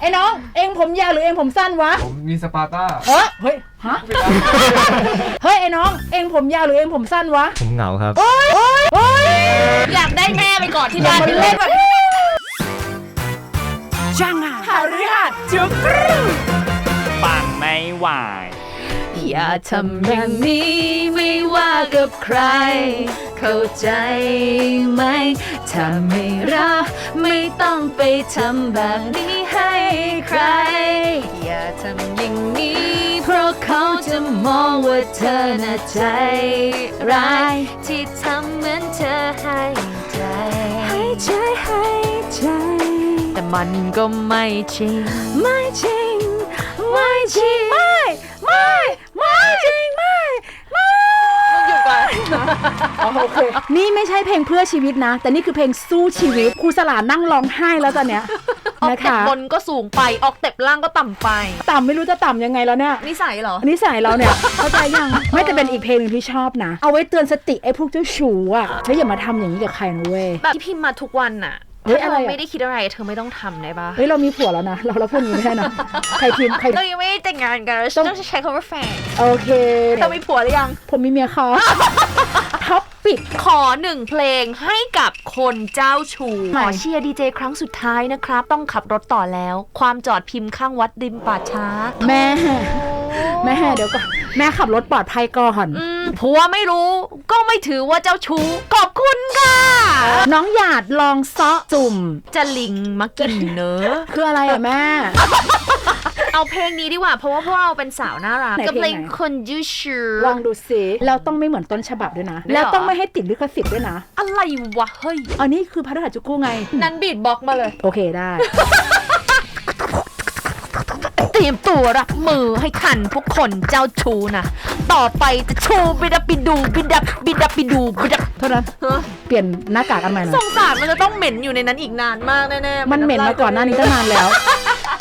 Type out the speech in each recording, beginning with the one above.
ไอ้น้องเองผมยาวหรือเองผมสั้นวะผมมีสปาร์ต้าเฮ้ยเฮ้ยฮะเฮ้ยไอ้น้องเองผมยาวหรือเองผมสั้นวะผมเหงาครับอยากได้แม่ไปก่อนที่บ้านมันเล่นแบบจังอะหาริหัดจุกรูปังไม่ไหว อย่าทำอย่างนี้ไม่ว่ากับใคร เข้าใจไหม ถ้าไม่รักไม่ต้องไปทำแบบนี้ให้ใคร อย่าทำอย่างนี้ เพราะเขาจะมองว่าเธอน่ะใจร้าย ที่ทำเหมือนเธอให้ใจให้ใจให้ใจ แต่มันก็ไม่จริง ไม่จริง ไม่จริง ไม่ ไม่ ม่จริงไม่ไม่อยู่ก่อนโอเค นี่ไม่ใช่เพลงเพื่อชีวิตนะ แต่นี่คือเพลงสู้ชีวิตครูสลานั่งร้องไห้แล้วตอนเนี้ยออกนะเต็ปคะบนก็สูงไปออกเต็ปล่างก็ต่ำไปต่ำไม่รู้จะต่ำยังไงแล้วเนี่ย นิสัยเหรอ นิสัยเราเนี่ย เข้าใจยังไม่แต่เป็นอีกเพลงหนึงที่ชอบนะ เอาไว้เตือนสติไอ้พวกเจ้าชู้อะแล้วอย่ามาทำอย่างนี้กับใครนะเว้ย แบบที่พิมพ์มาทุกวันน่ะ เฮ้ยถ้าอะไรเราอะ ไม่ได้คิดอะไร เธอไม่ต้องทำได้ปะเฮ้ยเรามีผัวแล้วนะ เราเราพูดอย่างนี้ไม่ได้นะ ใครพิมพ์ใคร เรายังไม่ได้แต่งงานกันเราต้อง ต้องใช้คำว่าแฟนโอเคเรามีผัวหรือยัง ผมมีเมียเขาท็อปปิดขอหนึ่งเพลงให้กับคนเจ้าชู้ไหนขอเชียร์ดีเจครั้งสุดท้ายนะครับ ต้องขับรถต่อแล้ว ความจอดพิมพ์ข้างวัดริมป่าช้า แม่ แม่เดี๋ยวก่อนแม่ขับรถปลอดภัยก่อนอืมผัวไม่รู้ก็ไม่ถือว่าเจ้าชู้ขอบคุณค่ะ น้องหยาดลองเซาะจุ่ม จะลิงมากินเนอะ คืออะไรอะแม่ เอาเพลงนี้ดีกว่า เพราะว่าพวกเราเป็นสาวน่ารักไหนกับเพลงเพลงไหนคนยูชูร์ลองดูสิเราต้องไม่เหมือนต้นฉบับด้วยนะ ไม่หรอ แล้วต้องไม่ให้ติดลิขสิทธิ์ด้วยนะอะไรวะ เฮ้ย อันนี้คือพัฒนาจุกุไง นั้นบีดบ็อกซ์มาเลย โอเคได้เตรียมตัวรับมือให้ทันพวกคนเจ้าชู้นะ ต่อไปจะชูบิดับบิดูบิดับบิดับบิดูบิดับ เท่านั้นเฮ้ยเปลี่ยนหน้ากากอันใหม่หน่สอยงสารมันจะต้องเหม็นอยู่ในนั้นอีกนานมากแน่ๆมันเหม็นมาก่อนหน้านี้ตั้งนานแล้ว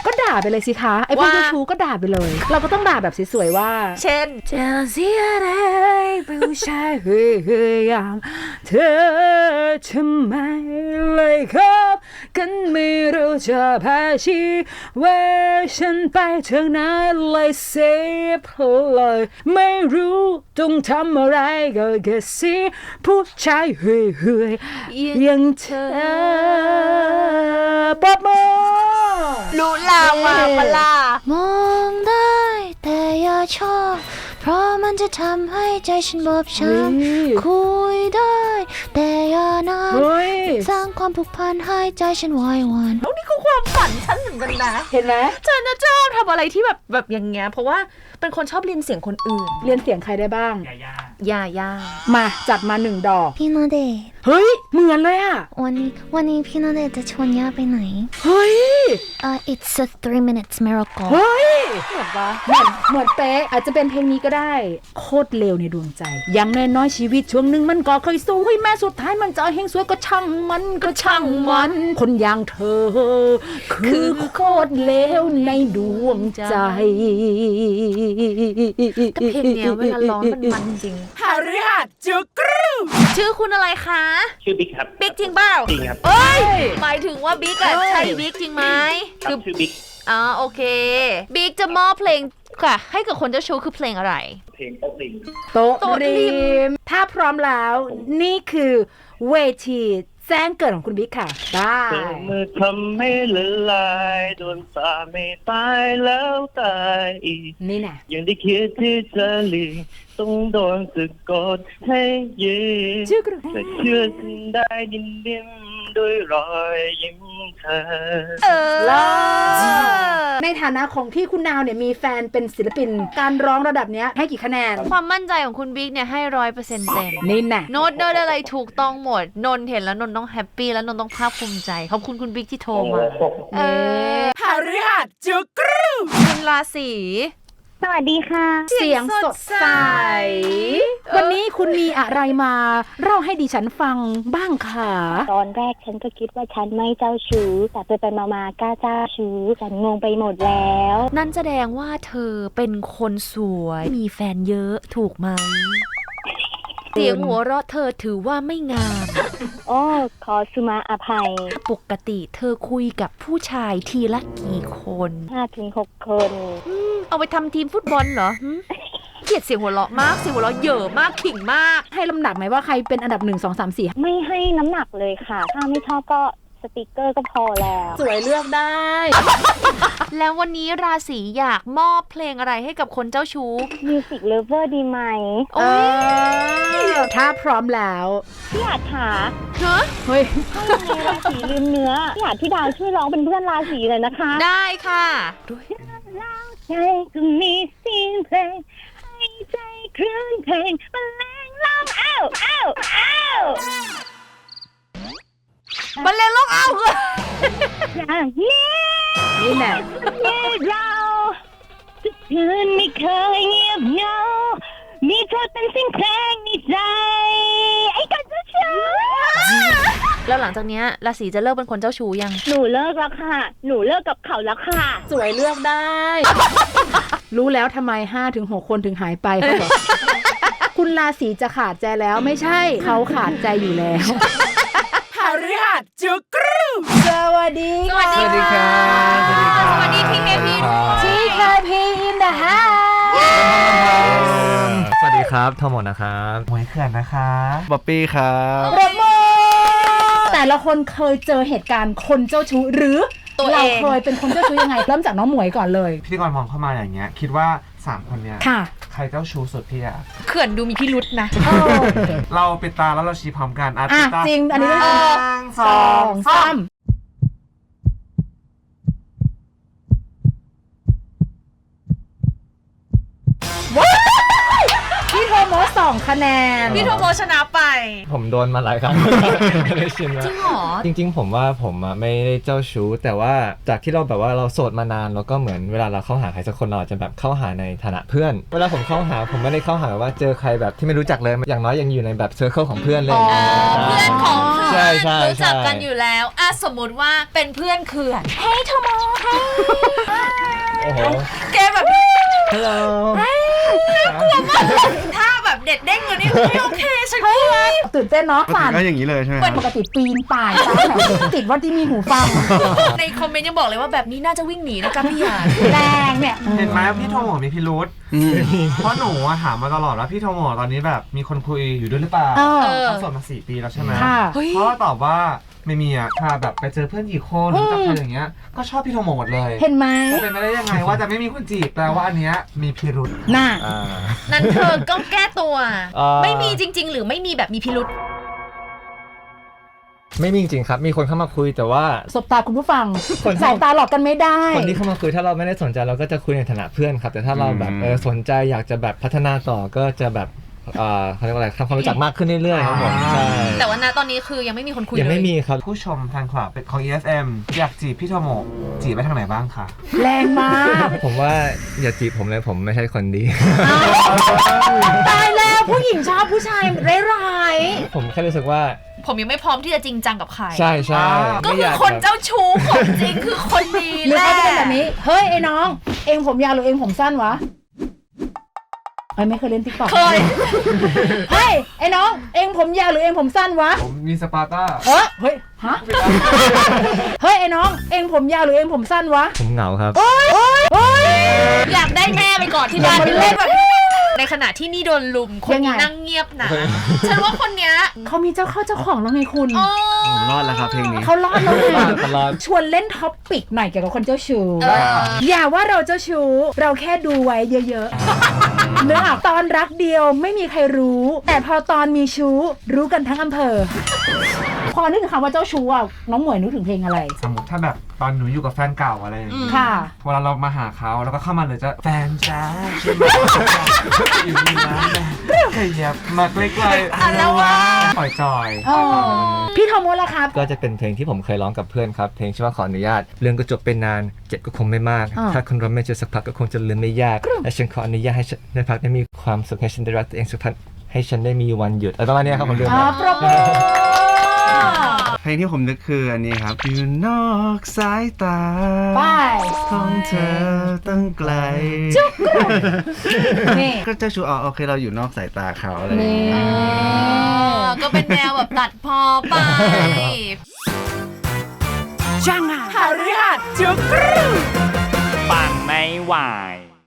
ก็ด่าไปเลยสิคะ ไอ้พวกว่าเจ้าชู้ก็ด่าไปเลย เราก็ต้องด่าแบบสวยๆว่า เช่นจะเสียดายผู้ชายเฮ้ยอย่างเธอทำไมเลยคบกันไม่รู้จะพาชีว่าฉันไปทางไหนเลยเสียเพลยไม่รู้ต้องทำอะไรก็แค่เสียผู้ชายเฮยเฮ้ยอย่างเธอปอบมือรู้ลาวมาปลามองได้แต่อย่าชอบ เพราะมันจะทำให้ใจฉันบอบช้ำคุยได้ แต่อย่านานสร้างความผูกพันให้ใจฉันไหวหวันนี่คือความฝันฉันเหมือนกันนะเห็นไหมฉันจะชอบทำอะไรที่แบบแบบอย่างเงี้ยเพราะว่าเป็นคนชอบเรียนเสียงคนอื่น เรียนเสียงใครได้บ้าง ย่าย่ามาจัดมาหนึ่งดอก พี่นาเดชน์ เฮ้ย เหมือนเลยอะ วันนี้วันนี้พี่นาเดชน์จะชวนย่าไปไหน เฮ้ย uh, it's a three minutes miracle เฮ้ย เหมือนปะเหมือนเหมือนเป๊ะอาจจะเป็นเพลงนี้ก็ได้ โคตรเลวในดวงใจ อย่างน้อยๆชีวิตช่วงหนึ่งมันก็เคยสู้ให้แม้สุดท้ายมันจะเฮงสวยก็ช่างมันก็ช่างมัน คนอย่างเธอ คือโคตรเลวในดวงใจแต่เพลงเนี้ยเวลาร้องมันมันจริง หาริหัดจุกรูชื่อคุณอะไรคะชื่อบิ๊กครับบิ๊กจริงเปล่าจริงครับเอ้ยหมายถึงว่าบิ๊กอะใช่บิ๊กจริงไหมครับคือชื่อบิ๊กอ๋อโอเคบิ๊กจะมอบเพลงค่ะ ให้กับคนเจ้าชู้คือเพลงอะไร เพลงโต๊ะลิงโต๊ะโต๊ะริริมมถ้าพร้อมแล้วนี่คือเวทีแจ้งเกิดของคุณบิ๊กค่ะได้เธอมือทำให้ละลายโดนสาไม่ตายแล้วตายอีกนี่แน่ยังได้คิดที่จะหลีก ต้องโดนสะกดให้ยืนชื่อกรูแต่เชื่อฉันได้ดินดินด้วยรอยยิ้มเธอ เออในฐานะของที่คุณนาวเนี่ยมีแฟนเป็นศิลปิน การร้องระดับเนี้ยให้กี่คะแนน ความมั่นใจของคุณบิ๊กเนี่ยให้ร้อยเปอร์เซ็นต์เต็ม นี่แน่โน้ตโน้ตอะไรถูกต้องหมด นนท์เห็นแล้วนนท์ต้องแฮปปี้แล้วนนท์ต้องภาคภูมิใจ ขอบคุณคุณบิ๊กที่โทรมา เออหาริหัดจุกรูคุณราศี สวัสดีค่ะ เสียงสดใส วันนี้คุณมีอะไรมาเล่าให้ดิฉันฟังบ้างค่ะตอนแรกฉันก็คิดว่าฉันไม่เจ้าชู้ แต่ไปไปๆมาๆกล้าเจ้าชู้ ฉันงงไปหมดแล้ว นั่นแสดงว่าเธอเป็นคนสวย มีแฟนเยอะถูกไหม เสียงหัวเราะเธอถือว่าไม่งาม โอ้ขอสุมาอภัยปกติเธอคุยกับผู้ชายทีละกี่คนห้าถึงหกคนเอาไปทำทีมฟุตบอลเหรอหึเกลียดเสียงหัวเราะมากเสียงหัวเราะเหย่อมากขิงมาก ให้ลำดับไหมว่าใครเป็นอันดับหนึ่งสองสามสี่ไม่ให้น้ำหนักเลยค่ะ ถ้าไม่ชอบก็ สติกเกอร์ก็พอแล้ว สวยเลือกได้ แล้ววันนี้ราศีอยากมอบเพลงอะไรให้กับคนเจ้าชู้มิวสิกเลเวอร์ดีไหมเออถ้าพร้อมแล้ว พี่อาจขาเฮ้ยเฮ้ย ถ้ายังไงราศีลืมเนื้อพี่อาจพี่ดาวช่วยร้องเป็นเพื่อนราศีเลยนะคะได้ค่ะ ใจก็มีเสียงเพลงให้ใจคลื่นเพลงบรรเลงร้องอ้าวอ้าวอ้าว บันเลงโลกเอาคืออย่างนี้นี่แหละที่เราทุกคืนไม่เคยเงียบเหงา มีเธอเป็นเสิ่งเพลงในใจ ไอ้กันเจ้าชู้แล้วหลังจากเนี้ยราศีจะเลิกเป็นคนเจ้าชู้ยัง หนูเลิกแล้วค่ะ หนูเลิกกับเขาแล้วค่ะ สวยเลือกได้ รู้แล้วทำไมห้าถึงหกคนถึงหายไปเขาบอกคุณราศีจะขาดใจแล้วไม่ใช่ เขาขาดใจอยู่แล้วหาริหัดจุกรู สวัสดีสวัสดีสวัสดีครับสวัสดีพี่เมพีด้วยที่เคยพีอินเดอะฮาสวัสดีครับทอมหมดนะครับหวยเขื่อนนะคะบ๊อบปี้ครับประมือแต่ละคนเคยเจอเหตุการณ์คนเจ้าชู้หรือตัวเองเราเคยเป็นคนเจ้าชู้ยังไง เริ่มจากน้องหมวยก่อนเลย พิธีกรมองเข้ามาอย่างเงี้ย คิดว่า 3 คนเนี้ยค่ะใค รเจ้าชู้สุดพี่อะเขื่อนดูมีพิรุษนะเออเราปิดตาแล้วเราชี้พร้อมกันอะอะปิดตาจริงอันนี้หเรื่องจริงนึ่งสสอองงสาสาม คะแนนพี่โทโมชนะไป ผมโดนมาหลายครั้ง ไม่ได้ชินจแล้วริงเหรอ จริงๆ ผมว่าผมอะไม่ได้เจ้าชู้ แต่ว่าจากที่เราแบบว่าเราโสดมานานแล้วก็เหมือนเวลาเราเข้าหาใครสักคนเราอาจจะแบบเข้าหาในฐานะเพื่อน เวลาผมเข้าหาผมไม่ได้เข้าหาแบบว่าเจอใครแบบที่ไม่รู้จักเลยอย่างน้อยยังอยู่ในแบบเซอร์เคิลของเพื่อนเลย อ๋อ เพื่อนของเพื่ใช่อนใช่รู้จักกันใช่ อยู่แล้วอะสมมติว่าเป็นเพื่อนเขื่อนเฮ้ยโทโมโอ้โหแกแบบนี้ฮัลโหลถ้าแบบ เด็ดเด้งเลยนี่ไม่โอเคฉันกลัวตื่นเต้นเนาะฝันก็อย่างนี้เลยใช่ไหมปกติปีนป่ายตามแถวติดว่าที่มีหูฟัง ในคอมเมนต์ยังบอกเลยว่าแบบนี้น่าจะวิ่งหนีนะจ๊ะพี่หยาดแรงเนี่ย เห็นไหมพี่โทโมมีพิรุษเพราะหนูอะถามมาตลอดว่าพี่โทโมตอนนี้แบบมีคนคุยอยู่ด้วยหรือเปล่าเออเออเขาโสดมาสี่ปีแล้วใช่ไหมค่ะเฮ้ยเพราะว่าตอบว่า ไม่มีอะค่ะแบบไปเจอเพื่อนกี่คนหรือจักใครอย่างเงี้ย ก็ชอบพี่โทโมหมดเลยเห็นไหมจะเป็นไปได้ยังไงว่าจะไม่มีคนจีบแปลว่าอันเนี้ยมีพิรุษน่าอ่า นั้นเธอก็แก้ตัว เอ่อ ไม่มีจริง ๆ หรือไม่มีแบบมีพิรุษไม่มีจริงๆครับ มีคนเข้ามาคุยแต่ว่า สบตาคุณผู้ฟังคนที่ สายตาหลอกกันไม่ได้ คนที่เข้ามาคุยถ้าเราไม่ได้สนใจเราก็จะคุยในฐานะเพื่อนครับ แต่ถ้าเราแบบเออสนใจอยากจะแบบพัฒนาต่อก็จะแบบ เอ่อเขาเรียกว่าอะไรทำความรู้จักมากขึ้นเรื่อยๆครับผมใช่แต่ว่าณตอนนี้คือยังไม่มีคนคุยยังเลไม่ยมีครับ ผู้ชมแฟนคลับของ EFM อยากจีบพี่โทโมจีบไปทางไหนบ้างคะแรงมากผมว่าอย่าจีบผมเลยผมไม่ใช่คนดี ตายแล้วผู้หญิงชอบผู้ชายร้ายผมแค่รู้สึกว่า ผมยังไม่พร้อมที่จะจริงจังกับใคร ใช่ใช่ก็ไม่คืยอกคนแบบเจ้าชู้ของจริงคือคนดีหรือแหละ เขาจะเป็นแบบนี้ เฮ้ย ไอ้น้อง เองผมยาวหรือเองผมสั้นวะ เอ้ยไม่เคยเล่นติ๊กต็อกเคย เฮ้ย ไอ้น้อง เองผมยาวหรือเองผมสั้นวะ ผมมีสปาร์ต้าเออเฮ้ย ฮะ เฮ้ย ไอ้น้อง เองผมยาวหรือเองผมสั้นวะ ผมเหงาครับ อยากได้แม่ไปก่อนที่บ้านอย่ามาเล่นแบบ ในขณะที่นี่โดนลุมคนยังไงนี้นั่งเงียบนะฉันว่าคนเนี้ยเขามีเจ้าเข้าเจ้าของแล้วไงคุณโอ้รอดแล้วครับเพลงนี้เขารอดแล้วไงตลอดชวนเล่นท็อปปิกหน่อยเกี่ยวกับคนเจ้าชู้เอออย่าว่าเราเจ้าชู้เราแค่ดูไว้เยอะๆเนื้อออกตอนรักเดียวไม่มีใครรู้ แต่พอตอนมีชู้รู้กันทั้งอำเภอ พอนึกถึงคำว่าเจ้าชู้อะน้องหมวยนึกถึงเพลงอะไร สมมติถ้าแบบตอนหนูอยู่กับแฟนเก่าอะไรอย่างอืงี้มค่ะ เวลาเรามาหาเขาแล้วก็เข้ามาเลยจะแฟนจ้าใช่ไหมอยู่ดีนะขยับมาใกล้ๆอันแล้ววะปล่อยจอยอ๋อพี่โทโมล่ะครับ ก็จะเป็นเพลงที่ผมเคยร้องกับเพื่อนครับ เพลงชื่อว่าขออนุญาต เรื่องก็จบไปนาน เจ็บก็คงไม่มาก อ่า ถ้าคนเราไม่เจอสักพักก็คงจะลืมไม่ยากและฉันขออนุญาตให้ฉันในพักได้มีความสุขให้ฉันได้รักตัวเองสักพักให้ฉันได้มีวันหยุดอะไรประมาณเนี้ยครับผมเรื่องอ๋อปรบมือเพ ลงที่ผมนึกคืออันนี้ครับ อยู่นอกสายตา ไป ของเธอตั้งไกล นี่ ก็เจ้าชู้อ๋อโอเคเราอยู่นอกสายตาเขาอะไรอย่างเงี้ยก็เป็นแนวแบบตัดพอไปปังไม่ไหว